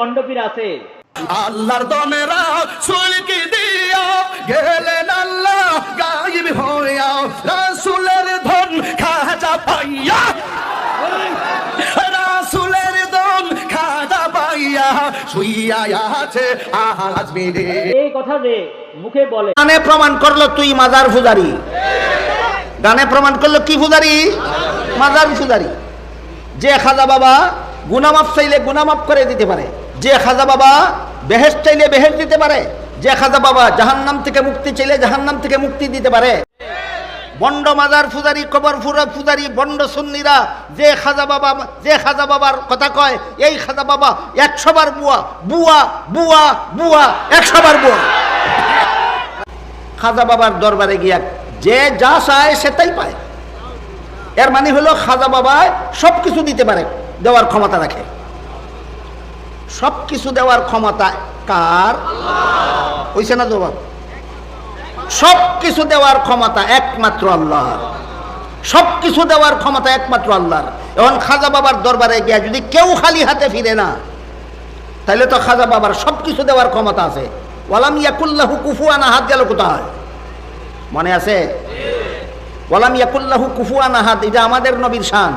খণ্ডপীর আছে। আল্লাহর দমেরা সুলকি দিয়া গেলেন আল্লাহ গায়েব হইয়া রাসূলের ধন খাজা পাইয়া। রাসূলের ধন খাজা পাইয়া শুইয়া আছে আজমিরে এই কথা যে মুখে বলে। গানে প্রমাণ করল তুই মাজার ফুজারি। গানে প্রমাণ করল কি ফুজারি? মাজার ফুজারি। যে খাজা বাবা গুনামাপ চাইলে গুনামাপ করে দিতে পারে। যে খাজা বাবা বেহেস চাইলে বেহেস দিতে পারে, যে খাজা বাবা জাহান্নাম থেকে মুক্তি চাইলে জাহান্নাম থেকে মুক্তি দিতে পারে। বন্ড মাজার ফুজারি কবর ফুরা ফুজারি বন্ড সুন্নিরা, যে খাজা বাবা, যে খাজা বাবার কথা কয়, এই খাজা বাবা একশো বার বুয়া বুয়া বুয়া বুয়া, একশো বার বুয়া। খাজা বাবার দরবারে গিয়া যে যা চায় সেটাই পায়। এর মানে হলো খাজা বাবা সব কিছু দিতে পারে। দেওয়ার ক্ষমতা রাখে। সব কিছু দেওয়ার ক্ষমতা কার? হইছে না জবাব? সব কিছু দেওয়ার ক্ষমতা একমাত্র আল্লাহর। সব কিছু দেওয়ার ক্ষমতা একমাত্র আল্লাহর। এখন খাজা বাবার দরবারে গিয়া যদি কেউ খালি হাতে ফিরে না তাহলে তো খাজা বাবার সব কিছু দেওয়ার ক্ষমতা আছে। ওয়ালাম ইয়াকুল্লাহু কুফুয়ানা হাত গেল কোথায়? মনে আছে? ওয়ালাম ইয়াকুল্লাহু কুফুয়ানা হাত এটা আমাদের নবীর শান।